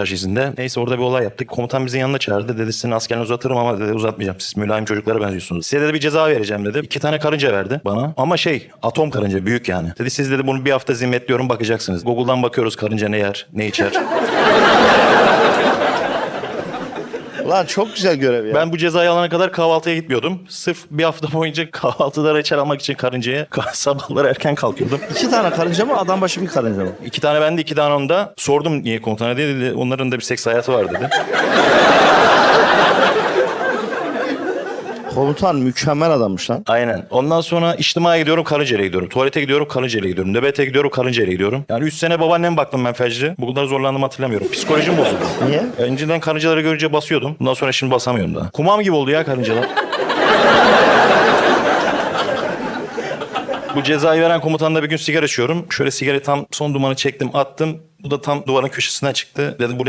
çarşısında. Neyse orada bir olay yaptık. Komutan bizi yanına çağırdı. Dedi sizin askerini uzatırım ama dedi uzatmayacağım. Siz mülayim çocuklara benziyorsunuz. Size dedi bir ceza vereceğim dedi. İki tane karınca verdi bana. Ama şey atom karınca büyük yani. Dedi siz dedi bunu bir hafta zimmetliyorum bakacaksınız. Google'dan bakıyoruz karınca ne yer, ne içer. Lan çok güzel görev ya. Ben bu cezayı alana kadar kahvaltıya gitmiyordum. Sırf bir hafta boyunca kahvaltıda reçel almak için karıncaya sabahları erken kalkıyordum. İki tane karınca mı adam başı bir karınca mı? İki tane bende iki tane onda. Sordum niye komutana diye dedi. Onların da bir seks hayatı var dedi. Komutan mükemmel adammış lan. Aynen. Ondan sonra içtimaya gidiyorum karıncayla gidiyorum. Tuvalete gidiyorum karıncayla gidiyorum. Nöbete gidiyorum karıncayla gidiyorum. Yani üç sene babaannem baktım ben Fecri. Bu kadar zorlandığımı hatırlamıyorum. Psikolojim bozuldu. Niye? Önceden karıncaları görünce basıyordum. Bundan sonra şimdi basamıyorum daha. Kumam gibi oldu ya karıncalar. Bu cezayı veren komutanla bir gün sigara içiyorum. Şöyle sigara tam son dumanı çektim attım. Bu da tam duvarın köşesinden çıktı. Dedim buraya